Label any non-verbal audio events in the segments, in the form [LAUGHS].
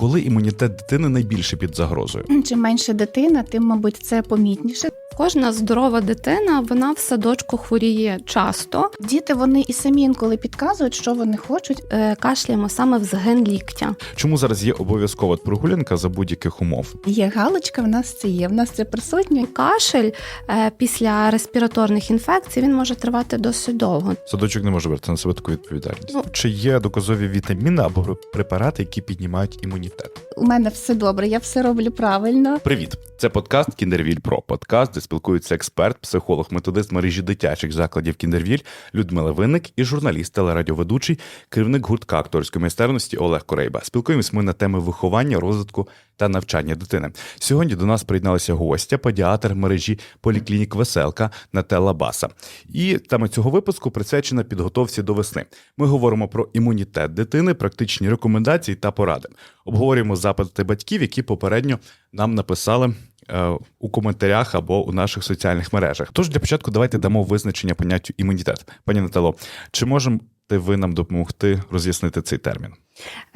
Коли імунітет дитини найбільше під загрозою? Чим менше дитина, тим, мабуть, це помітніше. Кожна здорова дитина вона в садочку хворіє часто. Діти вони і самі інколи підказують, що вони хочуть. Е, Кашляємо саме в згин ліктя. Чому зараз є обов'язкова прогулянка за будь-яких умов? Є галочка, в нас це є. В нас це присутньо. Кашель е, після респіраторних інфекцій він може тривати досить довго. Садочок не може брати на себе таку відповідальність. Ну. Чи є доказові вітаміни або препарати, які піднімають імунітет? У мене все добре, я все роблю правильно. Привіт! Це подкаст Кіндервіль Про. Подкаст, де спілкуються експерт, психолог, методист мережі дитячих закладів Кіндервіль Людмила Винник і журналіст, телерадіоведучий, керівник гуртка акторської майстерності Олег Корейба. Спілкуємось ми на теми виховання, розвитку та навчання дитини. Сьогодні до нас приєдналася гостя, педіатр мережі поліклінік Веселка Нателла Баса. І тема цього випуску присвячена підготовці до весни. Ми говоримо про імунітет дитини, практичні рекомендації та поради. Обговорюємо запити батьків, які попередньо нам написали. Е, У коментарях або у наших соціальних мережах. Тож для початку давайте дамо визначення поняттю імунітет. Пані Натало, чи можете ви нам допомогти роз'яснити цей термін?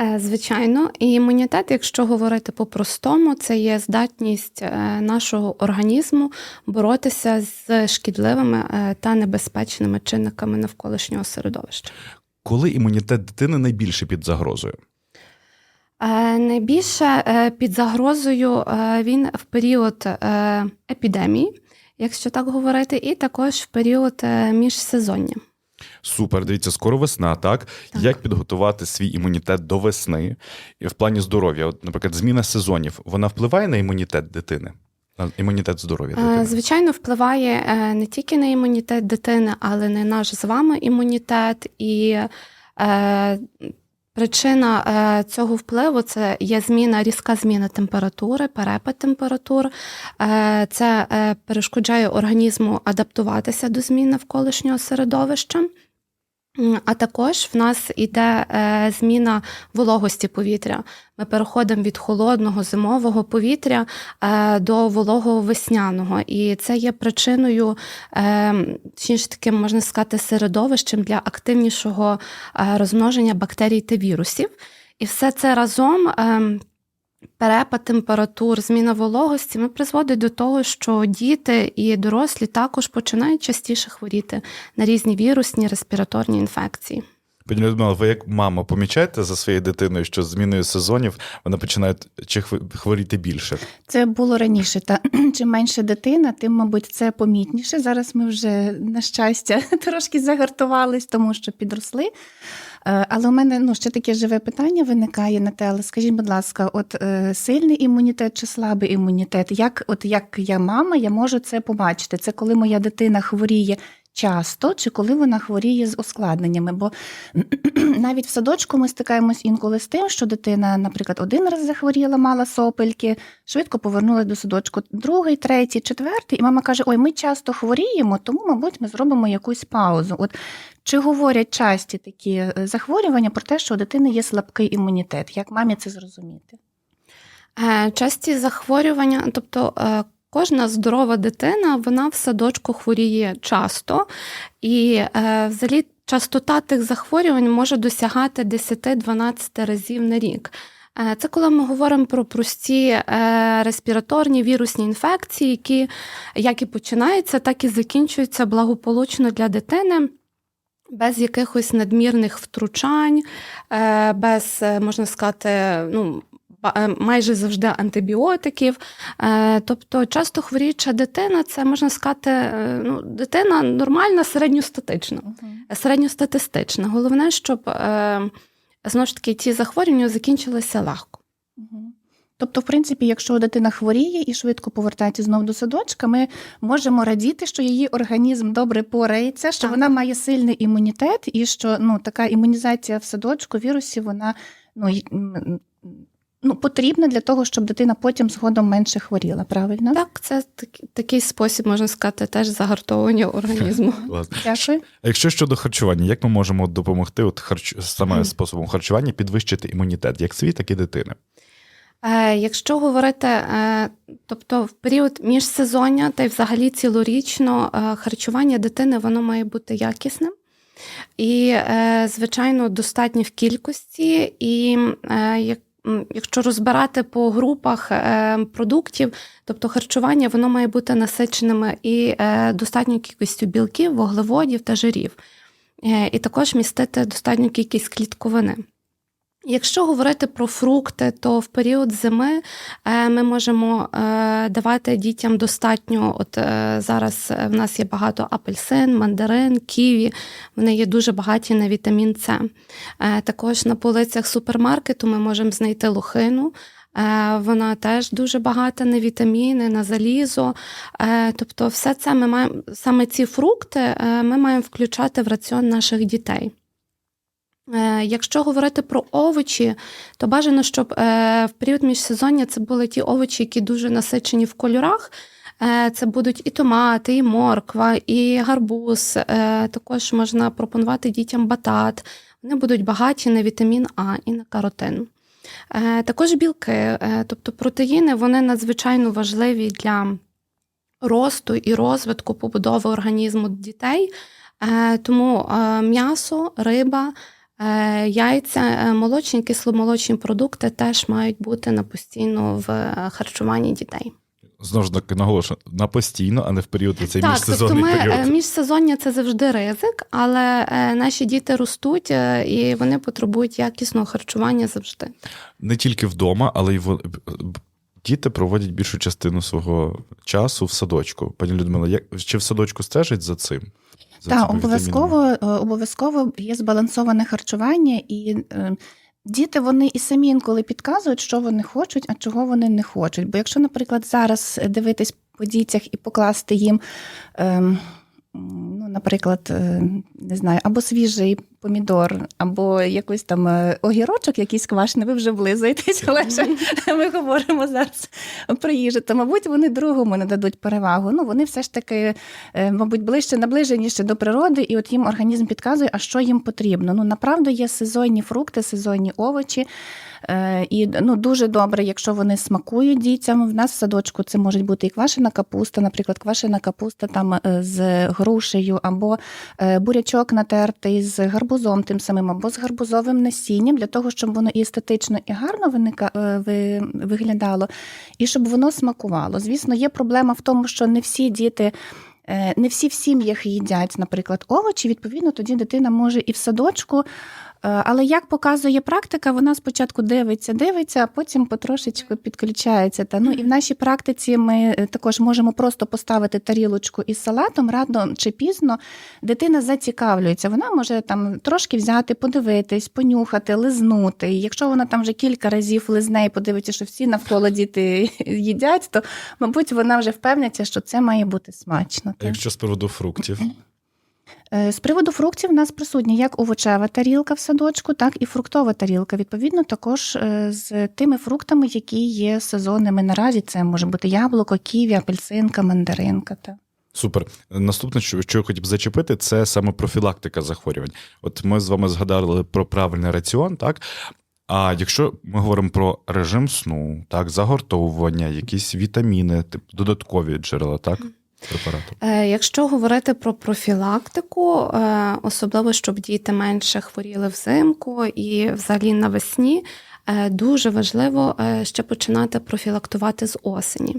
Е, Звичайно, і імунітет, якщо говорити по-простому, це є здатність е, нашого організму боротися з шкідливими та небезпечними чинниками навколишнього середовища. Коли імунітет дитини найбільше під загрозою? Е, Найбільше е, під загрозою е, він в період епідемії, якщо так говорити, і також в період міжсезоння. Супер, дивіться, скоро весна, так? Так. Як підготувати свій імунітет до весни в плані здоров'я? От, наприклад, зміна сезонів вона впливає на імунітет дитини? На імунітет здоров'я дитини? Звичайно, впливає не тільки на імунітет дитини, але на наш з вами імунітет. І причина е, цього впливу це є зміна, різка зміна температури, перепад температур. Е, це е, перешкоджає організму адаптуватися до змін навколишнього середовища. А також в нас іде е, зміна вологості повітря. Ми переходимо від холодного зимового повітря е, до вологого весняного. І це є причиною, точніше таким можна сказати, середовищем для активнішого е, розмноження бактерій та вірусів. І все це разом. Перепад температур, зміна вологості ми призводить до того, що діти і дорослі також починають частіше хворіти на різні вірусні респіраторні інфекції. Пані Людмила, ви як мама помічаєте за своєю дитиною, що з зміною сезонів вона починає чи хв- хворіти більше? Це було раніше. Та [CLEARS THROAT] чим менше дитина, тим, мабуть, це помітніше. Зараз ми вже, на щастя, [LAUGHS] трошки загартувались, тому що підросли. Е, Але у мене ну, ще таке живе питання виникає на теле. Скажіть, будь ласка, от е, сильний імунітет чи слабий імунітет? Як, от як я мама, я можу це побачити? Це коли моя дитина хворіє часто, чи коли вона хворіє з ускладненнями? Бо [CLEARS THROAT] навіть в садочку ми стикаємось інколи з тим, що дитина, наприклад, один раз захворіла, мала сопельки, швидко повернулася до садочку, другий, третій, четвертий, і мама каже: Ой, ми часто хворіємо, тому, мабуть, ми зробимо якусь паузу. От чи говорять часті такі е, захворювання про те, що у дитини є слабкий імунітет? Як мамі це зрозуміти? Е, Часті захворювання, тобто е, кожна здорова дитина, вона в садочку хворіє часто, і е, взагалі частота тих захворювань може досягати 10-12 разів на рік. Е, Це коли ми говоримо про прості е, респіраторні вірусні інфекції, які як і починаються, так і закінчуються благополучно для дитини. Без якихось надмірних втручань, е, без, е, можна сказати, ну, майже завжди антибіотиків. Е, Тобто, часто хворіюча дитина, це можна сказати, е, ну, дитина нормальна, середньостатична, середньостатистична. Головне, щоб е, знову ж таки ті захворювання закінчилися легко. Тобто, в принципі, якщо дитина хворіє і швидко повертається знову до садочка, ми можемо радіти, що її організм добре порається, що Так. вона має сильний імунітет, і що ну така імунізація в садочку вірусів, вона ну, ну потрібна для того, щоб дитина потім згодом менше хворіла. Правильно? Так, це так- такий спосіб, можна сказати, теж загартовування організму. [LAUGHS] Дякую. А якщо щодо харчування, як ми можемо допомогти от харч... саме способом харчування підвищити імунітет як свій, так і дитини? Е, Якщо говорити, е, тобто в період міжсезоння та й взагалі цілорічно е, харчування дитини воно має бути якісним. І, звичайно, достатньо в кількості, і як якщо розбирати по групах е, продуктів, тобто харчування, воно має бути насиченими і е, достатньою кількістю білків, вуглеводів та жирів. Е, І також містити достатню кількість клітковини. Якщо говорити про фрукти, то в період зими е, ми можемо е, давати дітям достатньо. От е, зараз в нас є багато апельсин, мандарин, ківі. Вони є дуже багаті на вітамін С. Також на полицях супермаркету ми можемо знайти лохину. Вона теж дуже багата на вітаміни, на залізо. Тобто, все це ми маємо саме ці фрукти ми маємо включати в раціон наших дітей. Е, Якщо говорити про овочі, то бажано, щоб е, в період міжсезоння це були ті овочі, які дуже насичені в кольорах. Е, Це будуть і томати, і морква, і гарбуз. Також можна пропонувати дітям батат. Вони будуть багаті на вітамін А і на каротин. Також білки, тобто протеїни, вони надзвичайно важливі для росту і розвитку побудови організму дітей. Тому м'ясо, риба, яйця, е, молочні, кисломолочні продукти теж мають бути на постійно в е, харчуванні дітей. Знову ж таки наголошую, на постійно, а не в період цей так, тобто міжсезонний ми період. е, міжсезоння це завжди ризик, але е, наші діти ростуть е, і вони потребують якісного харчування завжди. Не тільки вдома, але й в... діти проводять більшу частину свого часу в садочку. Пані Людмила, як чи в садочку стежить за цим? За Так, обов'язково, е, обов'язково є збалансоване харчування, і е, діти вони і самі інколи підказують, що вони хочуть, а чого вони не хочуть. Бо якщо, наприклад, зараз дивитись по дітях і покласти їм. Е, Ну, наприклад, е, не знаю, або свіжий помідор, або якийсь там е, огірочок, якийсь квашений, ви вже влизаєтесь, але ж ми говоримо зараз про їжу, то, мабуть, вони другому не дадуть перевагу. Ну, вони все ж таки, е, мабуть, ближче наближеніше до природи, і от їм організм підказує, а що їм потрібно. Ну, направду є сезонні фрукти, сезонні овочі. Е, І ну, дуже добре, якщо вони смакують дітям. В нас в садочку це може бути і квашена капуста, наприклад, квашена капуста там е, з грушею, або е, бурячок натертий з гарбузом тим самим, або з гарбузовим насінням, для того, щоб воно і естетично і гарно виника, ви, виглядало, і щоб воно смакувало. Звісно, є проблема в тому, що не всі діти. Не всі в сім'ях їдять, наприклад, овочі. Відповідно, тоді дитина може і в садочку. Е, Але як показує практика, вона спочатку дивиться, дивиться, а потім потрошечку підключається. Та ну і в нашій практиці ми е, також можемо просто поставити тарілочку із салатом рано чи пізно. Дитина зацікавлюється. Вона може там трошки взяти, подивитись, понюхати, лизнути. І якщо вона там вже кілька разів лизне і подивиться, що всі навколо діти [LAUGHS] їдять, то мабуть вона вже впевниться, що це має бути смачно. Якщо з приводу фруктів? [CLEARS THROAT] Е, З приводу фруктів в нас присутня як овочева тарілка в садочку, так і фруктова тарілка. Відповідно, також е, з тими фруктами, які є сезонними наразі. Це може бути яблуко, ківі, апельсинка, мандаринка. Та. Супер. Наступне, що, що я хотів б зачепити, це саме профілактика захворювань. От ми з вами згадали про правильний раціон, так? А якщо ми говоримо про режим сну, так, загортовування, якісь вітаміни, тип, додаткові джерела, так? Препарату. Е, Якщо говорити про профілактику, е, особливо щоб діти менше хворіли взимку і взагалі навесні, е, дуже важливо ще починати профілактувати з осені.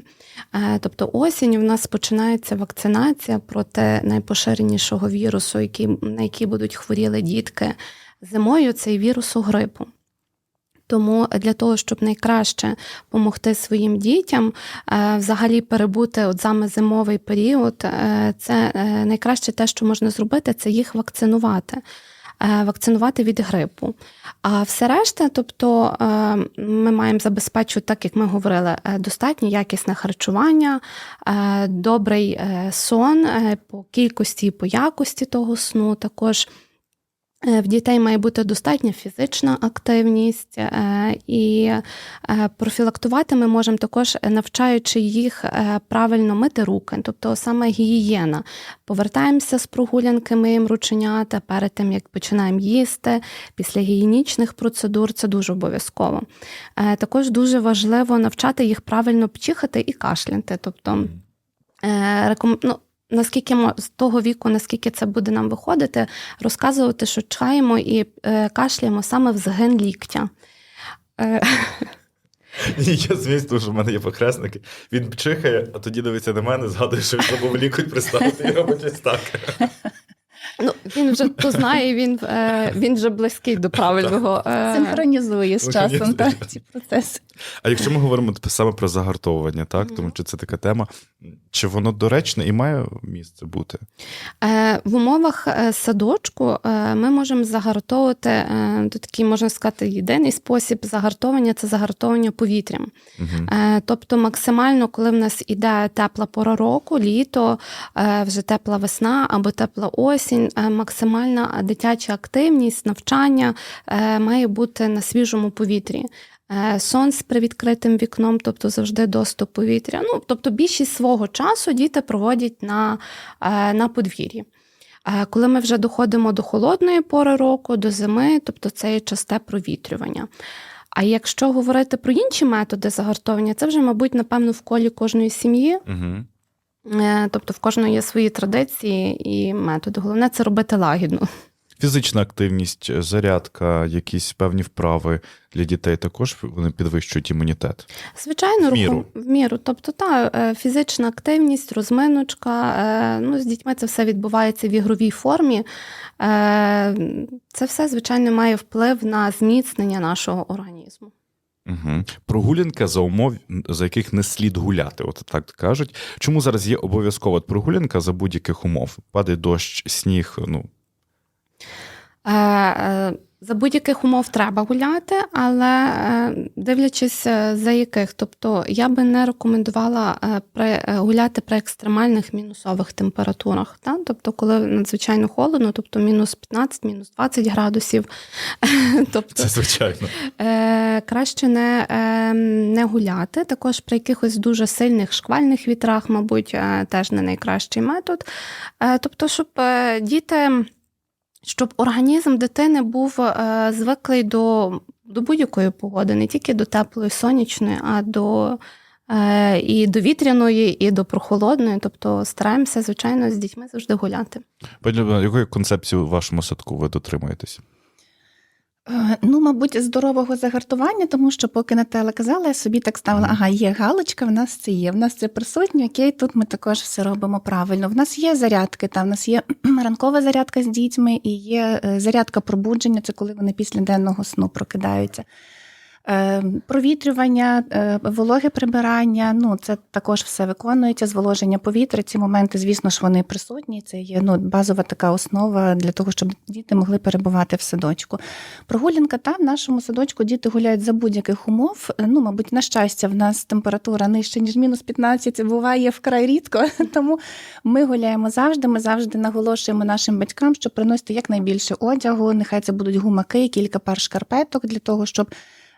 Тобто осінь в нас починається вакцинація проти найпоширенішого вірусу, який, на який будуть хворіли дітки зимою, це вірусу грипу. Тому для того, щоб найкраще допомогти своїм дітям, е, взагалі перебути от саме зимовий період, е, це е, найкраще те, що можна зробити, це їх вакцинувати. Вакцинувати від грипу. А все решта, тобто ми маємо забезпечувати, так як ми говорили, достатнє якісне харчування, добрий сон по кількості і по якості того сну. Також В дітей має бути достатня фізична активність, е, і е, профілактувати ми можемо також е, навчаючи їх е, правильно мити руки, тобто саме гігієна. Повертаємося з прогулянки, миємо рученята перед тим, як починаємо їсти, після гігієнічних процедур це дуже обов'язково. Е, Також дуже важливо навчати їх правильно чихати і кашляти. Тобто, е, ну, Наскільки мо- з того віку, наскільки це буде нам виходити, розказувати, що чаємо і е, кашляємо саме в згин ліктя. Е, [LAUGHS] я звісно, тому що в мене є похресники. Він чихає, а тоді дивиться на мене, згадує, що він забув лікуть приставити і робить ось так. [LAUGHS] ну, він вже то знає, він, е, він вже близький до правильного. е, Синхронізує з часом Синхронізує. так, ці процеси. А якщо ми говоримо саме про загартовування, так, тому що це така тема, чи воно доречне і має місце бути? Е, В умовах е, садочку е, ми можемо загартовувати е, такий, можна сказати, єдиний спосіб загартовання це загартовування повітрям. Угу. Е, Тобто, максимально, коли в нас іде тепла пора року, літо, е, вже тепла весна або тепла осінь, максимальна дитяча активність, навчання е, має бути на свіжому повітрі. Е, Сон з привідкритим вікном, тобто завжди доступ повітря. Ну, тобто більшість свого часу діти проводять на, е, на подвір'ї. Е, Коли ми вже доходимо до холодної пори року, до зими, тобто це є часте провітрювання. А якщо говорити про інші методи загартовування, це вже, мабуть, напевно, в колі кожної сім'ї. Угу. Е, Тобто в кожної є свої традиції і методи. Головне це робити лагідно. Фізична активність, зарядка, якісь певні вправи для дітей також вони підвищують імунітет. Звичайно, В міру. рухом- в міру. Тобто, та е, фізична активність, розминочка. е, Ну, з дітьми це все відбувається в ігровій формі. Це все, звичайно, має вплив на зміцнення нашого організму. Угу. Прогулянка за умов, за яких не слід гуляти, от так кажуть. Чому зараз є обов'язкова прогулянка за будь-яких умов? Падає дощ, сніг, ну Е, е, За будь-яких умов треба гуляти, але е, дивлячись е, за яких. Тобто я би не рекомендувала е, при, гуляти при екстремальних мінусових температурах. Та? Тобто, коли надзвичайно холодно, тобто мінус 15, мінус 20 градусів. [LAUGHS] Тобто, це звичайно. Краще не, не гуляти. Також при якихось дуже сильних шквальних вітрах, мабуть, теж не найкращий метод. Тобто, щоб діти, щоб організм дитини був е, звиклий до, до будь-якої погоди, не тільки до теплої сонячної, а до. е, І до вітряної, і до прохолодної, тобто стараємося, звичайно, з дітьми завжди гуляти. Пані Любина, якої концепції у вашому садку ви дотримуєтеся? Е, Ну, мабуть, здорового загартування, тому що поки Наталя казала, я собі так ставила, ага, є галочка, в нас це є, в нас це присутнє, окей, тут ми також все робимо правильно. В нас є зарядки, там в нас є [CLEARS THROAT] ранкова зарядка з дітьми і є е, зарядка пробудження, це коли вони після денного сну прокидаються. Е, Провітрювання, е, вологе прибирання, ну це також все виконується, зволоження повітря. Ці моменти, звісно ж, вони присутні. Це є ну, базова така основа для того, щоб діти могли перебувати в садочку. Прогулянка та в нашому садочку діти гуляють за будь-яких умов. Ну, мабуть, на щастя, в нас температура нижча, ніж мінус 15, буває вкрай рідко. [LAUGHS] Тому ми гуляємо завжди. Ми завжди наголошуємо нашим батькам, щоб приносити якнайбільше одягу. Нехай це будуть гумаки, кілька пар шкарпеток для того, щоб.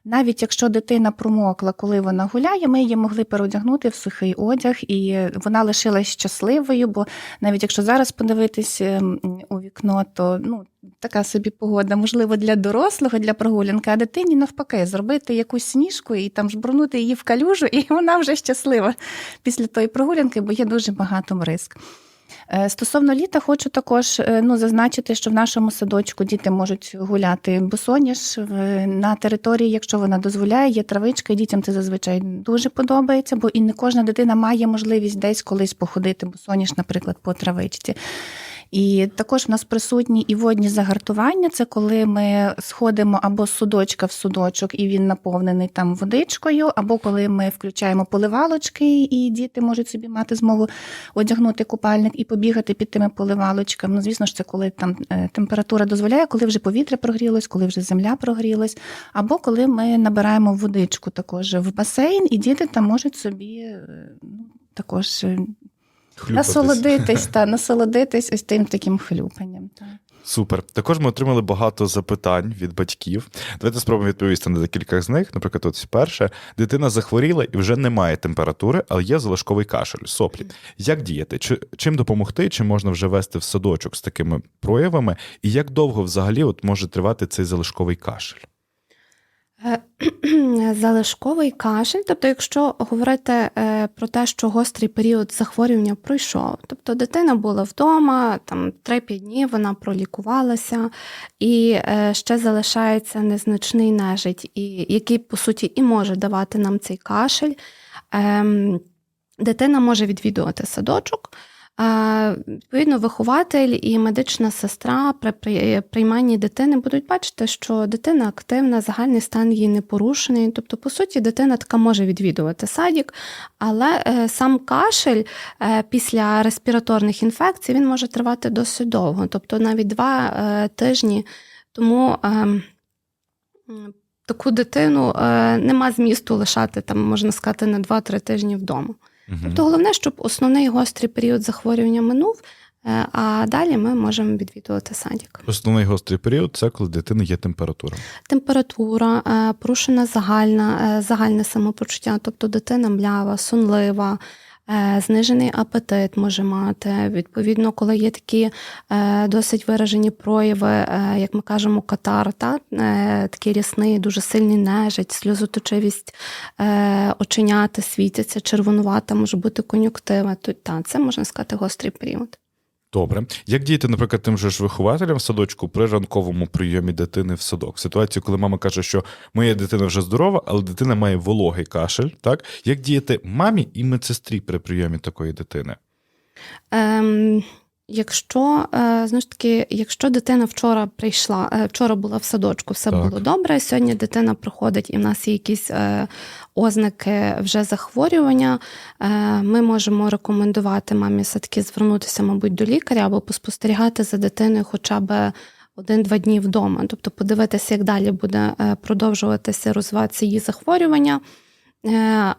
Навіть якщо дитина промокла, коли вона гуляє, ми її могли переодягнути в сухий одяг, і вона лишилась щасливою. Бо навіть якщо зараз подивитись ем, у вікно, то ну така собі погода, можливо, для дорослого, для прогулянки, а дитині навпаки, зробити якусь сніжку і там жбурнути її в калюжу, [LAUGHS] і вона вже щаслива після тої прогулянки, бо є дуже багато бризк. Е, Стосовно літа, хочу також е, ну, зазначити, що в нашому садочку діти можуть гуляти босоніж на території, якщо вона дозволяє, є травичка, і дітям це зазвичай дуже подобається, бо і не кожна дитина має можливість десь колись походити босоніж, наприклад, по травичці. І також в нас присутні і водні загартування. Це коли ми сходимо або з судочка в судочок, і він наповнений там водичкою, або коли ми включаємо поливалочки, і діти можуть собі мати змогу одягнути купальник і побігати під тими поливалочками. Ну, звісно ж, це коли там е, температура дозволяє, коли вже повітря прогрілось, коли вже земля прогрілась, або коли ми набираємо водичку також в басейн, і діти там можуть собі е, ну, також е, Хлюпатись. насолодитись та насолодитись ось тим таким хлюпанням. Супер. Також ми отримали багато запитань від батьків. Давайте спробуємо відповісти на декілька з них. Наприклад, от перше, дитина захворіла і вже немає температури, але є залишковий кашель, соплі. Як діяти? Чи чим допомогти? Чи можна вже вести в садочок з такими проявами? І як довго взагалі от може тривати цей залишковий кашель? Е, [CLEARS THROAT] Залишковий кашель, тобто, якщо говорити е, про те, що гострий період захворювання пройшов, тобто дитина була вдома, там 3-5 днів вона пролікувалася, і е, ще залишається незначний нежить, і, який, по суті, і може давати нам цей кашель. Ем, Дитина може відвідувати садочок. Е, Відповідно, вихователь і медична сестра при при- прийманні дитини будуть бачити, що дитина активна, загальний стан її не порушений. Тобто, по суті, дитина така може відвідувати садік, але е, сам кашель е, після респіраторних інфекцій він може тривати досить довго, тобто навіть два е, тижні. Тому е, таку дитину е, нема змісту лишати там, можна сказати, на 2-3 тижні вдома. Мгм. Тобто головне, щоб основний гострий період захворювання минув, е, а далі ми можемо відвідувати садик. Основний гострий період це коли дитини є температура. Температура, е, порушена загальна, е, загальне самопочуття, тобто дитина млява, сонлива. Е, Знижений апетит може мати. Відповідно, коли є такі е, досить виражені прояви, е, як ми кажемо, катар, та, такий рясний, дуже сильний нежить, сльозоточивість, очиняти, світяться, червонувата, може бути кон'юктива. Та, це можна сказати гострий період. Добре. Як діяти, наприклад, тим же ж вихователям в садочку при ранковому прийомі дитини в садок? Ситуацію, коли мама каже, що моя дитина вже здорова, але дитина має вологий кашель. Так як діяти мамі і медсестрі при прийомі такої дитини? Ем, якщо е, знову ж таки, якщо дитина вчора прийшла, е, вчора була в садочку, все Так. було добре. Сьогодні дитина приходить, і в нас є якісь е, ознаки вже захворювання. Ми можемо рекомендувати мамі все-таки звернутися, мабуть, до лікаря або поспостерігати за дитиною хоча б. Один-два дні вдома, тобто подивитися, як далі буде продовжуватися розвиватися її захворювання,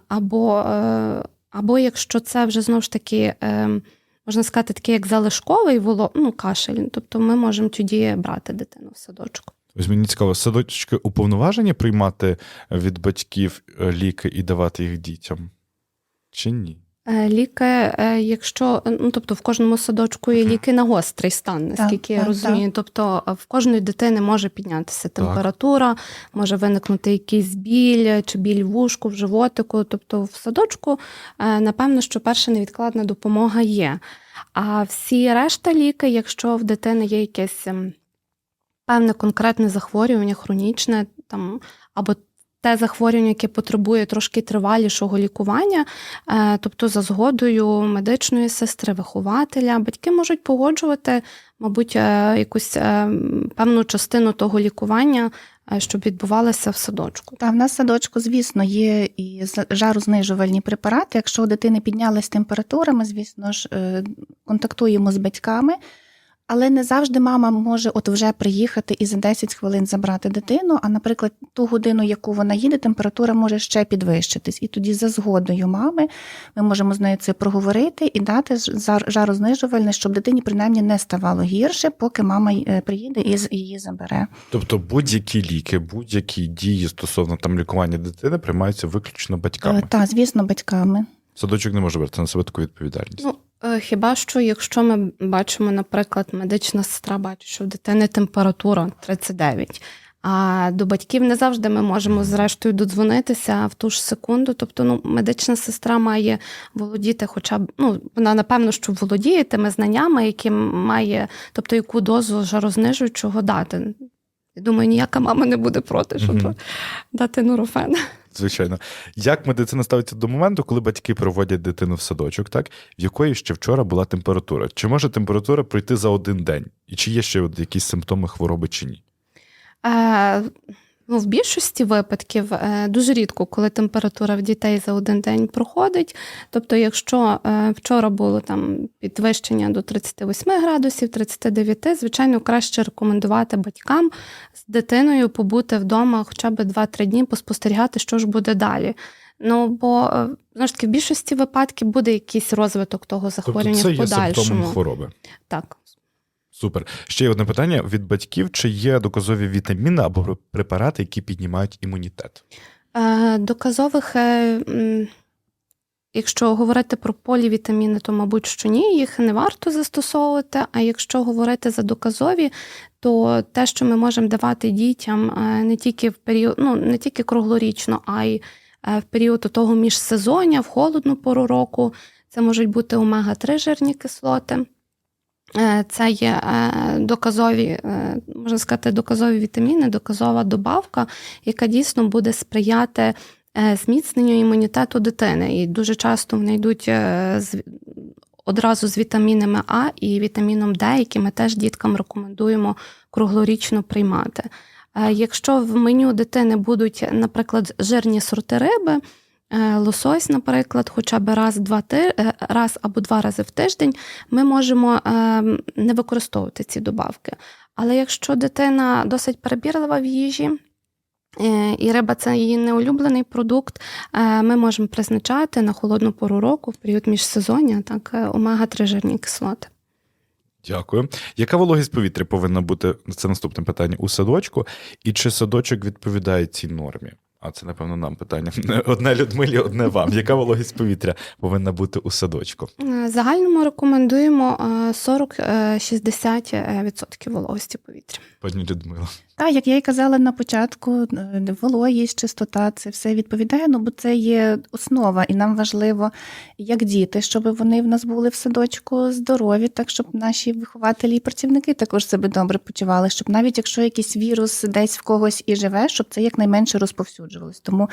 або, або якщо це вже знову ж таки, е, можна сказати, такий як залишковий воло, ну, кашель, тобто ми можемо тоді брати дитину в садочку. Ось мені цікаво, садочки уповноважені приймати від батьків е, ліки і давати їх дітям? Чи ні? Е, Ліки, е, якщо ну тобто в кожному садочку є ліки на гострий стан, наскільки я так, розумію. Тобто е, в кожної дитини може піднятися температура, може виникнути якийсь біль чи біль в вушку, в животику. Тобто в садочку, е, напевно, що перша невідкладна допомога є. А всі решта ліки, якщо в дитини є якесь ем, певне конкретне захворювання, хронічне там або те захворювання, яке потребує трошки тривалішого лікування, е, тобто за згодою медичної сестри, вихователя, батьки можуть погоджувати, мабуть, е, якусь е, певну частину того лікування, щоб відбувалося в садочку. Та в нас садочку, звісно, є і жарознижувальні препарати. Якщо у дитини піднялась температура, ми, звісно ж, контактуємо з батьками. Але не завжди мама може от вже приїхати і за 10 хвилин забрати дитину. А, наприклад, ту годину, яку вона їде, температура може ще підвищитись. І тоді, за згодою мами, ми можемо з нею це проговорити і дати жарознижувальне, щоб дитині принаймні не ставало гірше, поки мама е, приїде і з- її забере. Тобто будь-які ліки, будь-які дії стосовно там лікування дитини приймаються виключно батьками. Так, звісно, батьками. Садочок не може брати на себе таку відповідальність. Ну, е, хіба що, якщо ми бачимо, наприклад, медична сестра бачить, що в дитини температура 39, а до батьків не завжди ми можемо зрештою додзвонитися в ту ж секунду. Тобто, ну, медична сестра має володіти, хоча б ну, вона напевно, що володіє тими знаннями, які має, тобто яку дозу жарознижуючого дати. Я думаю, ніяка мама не буде проти, щоб Мгм. дати нурофен. Звичайно. Як медицина ставиться до моменту, коли батьки проводять дитину в садочок, так в якої ще вчора була температура? Чи може температура пройти за один день? І чи є ще якісь симптоми хвороби чи ні? Е, ну, в більшості випадків е, дуже рідко, коли температура в дітей за один день проходить. Тобто, якщо е, вчора було там підвищення до 38 градусів, 39, звичайно, краще рекомендувати батькам з дитиною побути вдома хоча б 2-3 дні, поспостерігати, що ж буде далі. Ну, бо е, знову ж таки, в більшості випадків буде якийсь розвиток того захворювання Тобто це в є симптомом подальшому. хвороби. Так. Супер. Ще одне питання від батьків: чи є доказові вітаміни або препарати, які піднімають імунітет? Е, Доказових е, Якщо говорити про полівітаміни, то, мабуть, що ні, їх не варто застосовувати. А якщо говорити за доказові, то те, що ми можемо давати дітям е, не тільки в період, ну не тільки круглорічно, а й в період того міжсезоння, в холодну пору року, це можуть бути омега-3 жирні кислоти. Е, Це є е, доказові, е, можна сказати, доказові вітаміни, доказова добавка, яка дійсно буде сприяти зміцненню імунітету дитини. І дуже часто вони йдуть з, одразу з вітамінами А і вітаміном Д, які ми теж діткам рекомендуємо круглорічно приймати. Якщо в меню дитини будуть, наприклад, жирні сорти риби, лосось, наприклад, хоча б раз, два е, раз або два рази в тиждень, ми можемо е, не використовувати ці добавки. Але якщо дитина досить перебірлива в їжі, е, і риба це її неулюблений продукт, е, ми можемо призначати на холодну пору року, в період міжсезоння, так, е, омега-3 жирні кислоти. Дякую. Яка вологість повітря повинна бути? Це наступне питання у садочку. І чи садочок відповідає цій нормі? А це, напевно, нам питання. [LAUGHS] Одне Людмилі, одне вам. Яка вологість повітря повинна бути у садочку? Е, Загальному рекомендуємо е, 40-60% вологості повітря. Пані Людмила. Так, як я й казала на початку, е, вологість, чистота це все відповідає, ну бо це є основа, і нам важливо, як діти, щоб вони в нас були в садочку здорові, так щоб наші вихователі і працівники також себе добре почували, щоб навіть якщо якийсь вірус десь в когось і живе, щоб це якнайменше розповсюджувалось. Тому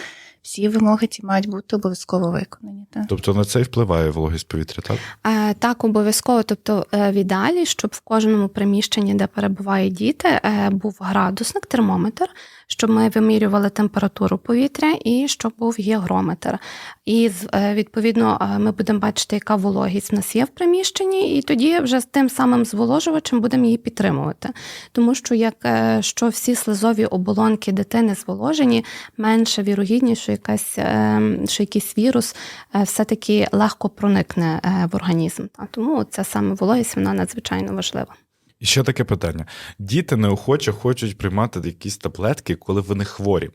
всі вимоги ці мають бути обов'язково виконані. Так. Тобто на це і впливає вологість повітря, так? Е, Так, обов'язково. Тобто, е, в ідеалі, щоб в кожному приміщенні, де перебувають діти, е, був градусник, термометр, щоб ми вимірювали температуру повітря і щоб був гігрометр. І е, відповідно е, ми будемо бачити, яка вологість в нас є в приміщенні, і тоді вже з тим самим зволожувачем будемо її підтримувати. Тому що як е, що всі слизові оболонки дитини зволожені, менше вірогідність, що якась е, що якийсь вірус е, все-таки легко проникне е, в організм. Тому ця саме вологість вона надзвичайно важлива. І ще таке питання: діти неохоче хочуть приймати якісь таблетки, коли вони хворі.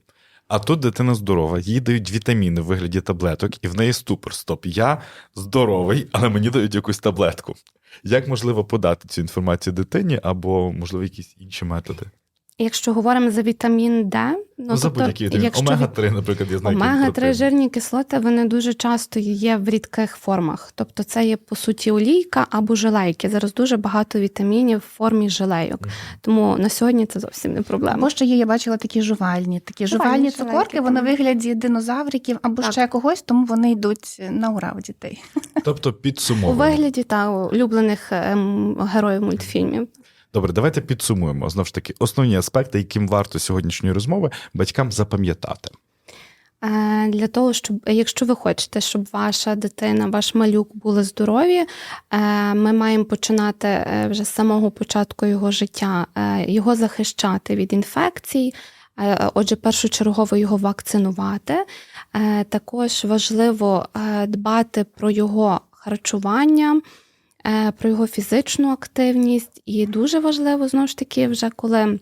А тут дитина здорова, їй дають вітаміни в вигляді таблеток, і в неї ступор. Стоп, я здоровий, але мені дають якусь таблетку. Як можливо подати цю інформацію дитині або, можливо, якісь інші методи? Якщо говоримо за вітамін Д, Ну, за будь-які якщо Омега від- 3 наприклад, я знаю. Омега-3 жирні кислоти вони дуже часто є в рідких формах. Тобто це є по суті олійка або желейки. Зараз дуже багато вітамінів в формі желейок. Мгм. Тому на сьогодні це зовсім не проблема. Або ще є, я бачила такі жувальні, такі Жувальні, цукорки, вони вигляді динозавриків або Так. ще когось, тому вони йдуть на ура у дітей. Тобто У підсумовуємо. вигляді та улюблених ем, героїв мультфільмів. Добре, давайте підсумуємо знову ж таки основні аспекти, яким варто сьогоднішньої розмови батькам запам'ятати. Е, Для того, щоб якщо ви хочете, щоб ваша дитина, ваш малюк були здорові, е, ми маємо починати е, вже з самого початку його життя, його захищати від інфекцій. Отже, першочергово його вакцинувати. Також важливо дбати про його харчування, про його фізичну активність. І дуже важливо, знову ж таки, вже коли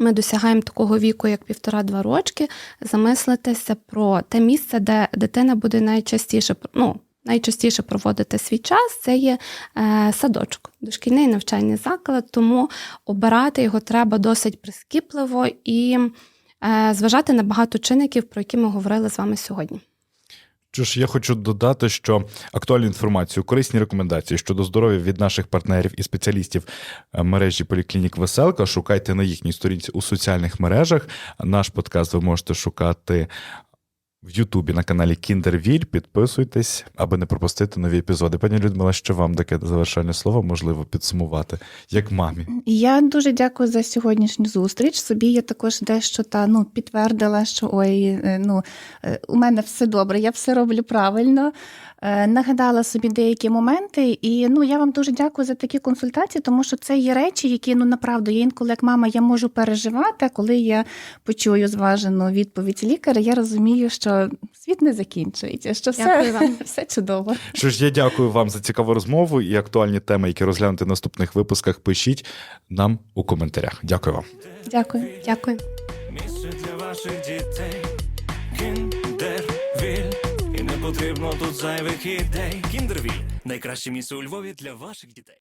ми досягаємо такого віку, як півтора-два рочки, замислитися про те місце, де дитина буде найчастіше ну, найчастіше проводити свій час, це є е, садочок, дошкільний навчальний заклад, тому обирати його треба досить прискіпливо і е, зважати на багато чинників, про які ми говорили з вами сьогодні. Що ж, я хочу додати, що актуальну інформацію, корисні рекомендації щодо здоров'я від наших партнерів і спеціалістів е, мережі поліклінік Веселка шукайте на їхній сторінці у соціальних мережах. Наш подкаст ви можете шукати в Ютубі на каналі Кіндервіль. Підписуйтесь, аби не пропустити нові епізоди. Пані Людмила, що вам таке завершальне слово можливо підсумувати, як мамі. Я дуже дякую за сьогоднішню зустріч. Собі я також дещо та ну підтвердила, що ой, е, ну е, у мене все добре, я все роблю правильно. Е, Нагадала собі деякі моменти, і ну я вам дуже дякую за такі консультації, тому що це є речі, які ну направду я інколи як мама я можу переживати. а Коли я почую зважену відповідь лікаря, я розумію, що світ не закінчується, що все, вам. [LAUGHS] все чудово. Що ж, я дякую вам за цікаву розмову і актуальні теми, які розглянути в наступних випусках. Пишіть нам у коментарях. Дякую вам. Дякую. Дякую. Місце для ваших дітей, потрібно тут зайвих ідей. Кіндервіль найкраще місце у Львові для ваших дітей.